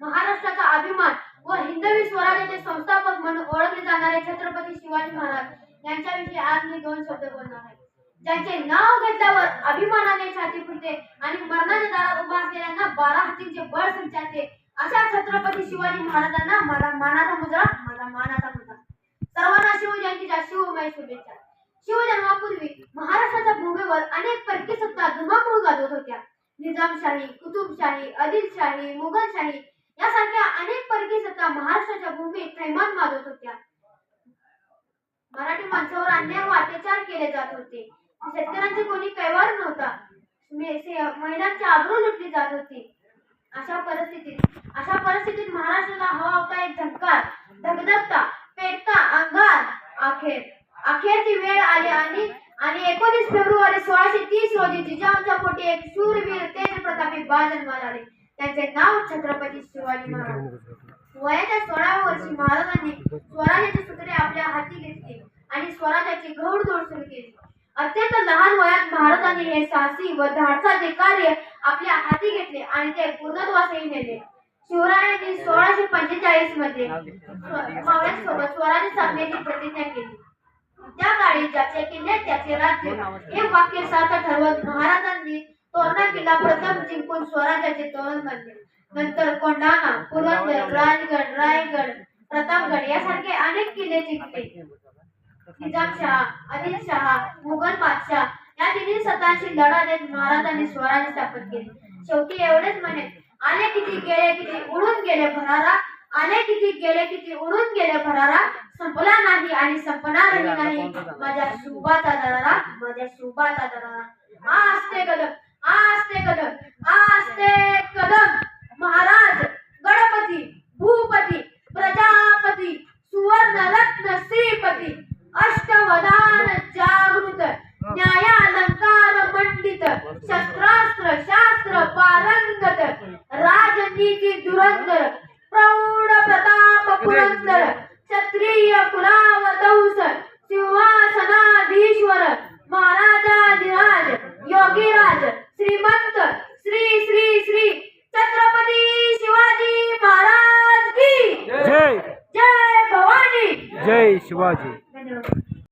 महाराष्ट्राचा अभिमान व हिंदवी स्वराज्याचे संस्थापक म्हणून ओळखले जाणारे छत्रपती शिवाजी महाराज यांच्याविषयी आज मी दोन शब्द बोलणार आहे. ज्यांचे नाव घेतल्यावर अभिमानाने छाती फुलते आणि मरणाच्या दारात उभा असलेल्यांना बारा हातींचे बळ संचारते अशा छत्रपती शिवाजी महाराजांना मला मानाचा मुद्रा माझा मानाचा मुद्रा. सर्वांना शिवजयंतीच्या शिवमय शुभेच्छा. शिवजन्मापूर्वी महाराष्ट्राच्या भूमीवर अनेक परकी सत्ता धुमाकूळ गाजवत होत्या. निजामशाही कुतुबशाही आदिलशाही मुघलशाही यासारख्या अनेक परकी सत्ता महाराष्ट्राच्या भूमीत थैमान माजत होत्या. मराठी माणसावर अन्याय व अत्याचार केले जात होते. शेतकऱ्यांचे कोणी कैवार नव्हता. महिलांची आबरू लुटली जात होती. अशा परिस्थितीत अशा परिस्थितीत महाराष्ट्राला हवा होता एक झंकार धगधगता पेटता अंगार अखेर. अखेर ती वेळ आली आणि आणि एकोणीस फेब्रुवारी सोळाशे तीस रोजी जिजाऊंच्या पोटी एक शूरवीर तेज प्रतापी बाळ जन्माला आले. त्यांचे नाव छत्रपती शिवाजी महाराज. वयाच्या सोळाव्या वर्षी महाराजांनी स्वराज्याची सूत्रे आपल्या हाती घेतली आणि स्वराज्याची घौडदौड सुरू केली. अत्यंत लहान वयात महाराजांनी हे साहसी व धाडसाचे कार्य आपल्या हाती घेतले आणि ते पूर्णत्वासही नेले. शिवरायांनी सोळाशे पंचेचाळीसमध्ये मावळ्यांसोबत स्वराज्य स्थापनेची प्रतिज्ञा केली. त्या काळी ज्याचे किल्ले त्याचे राज्य हे वाक्य सार्थ ठरवत महाराजांनी तोरणा किल्ला प्रथम जिंकून स्वराज्याचे तोरण बनले. नंतर कोंढाणा पुरंदर राजगड रायगड प्रतापगड यासारखे अनेक किल्ले जिंकले. निजामशाह आदिलशहा मुघल बादशाह या तिन्ही सत्तांशी लढा देत महाराजांनी स्वराज्य स्थापन केले. शेवटी एवढेच म्हणे आले किती गेले किती उडून गेले भरारा? आले किती गेले किती उडून गेले भरारा? संपला नाही आणि संपणारही नाही. माझ्या शुभाचा दरारा माझ्या शुभाचा दरारा. हा असते गलत आस्ते कदम आस्ते कदम. महाराज गणपती भूपती प्रजापती सुवर्ण रत्न श्रीपती अष्टवदान जागृत न्यायालंकार मंडित शस्त्रास्त्र शास्त्र पारंगत राजनीती धुरंधर प्रौढ प्रताप पुरंदर क्षत्रिय कुलावतंस सिंहासनाधीश्वर शिवाजी.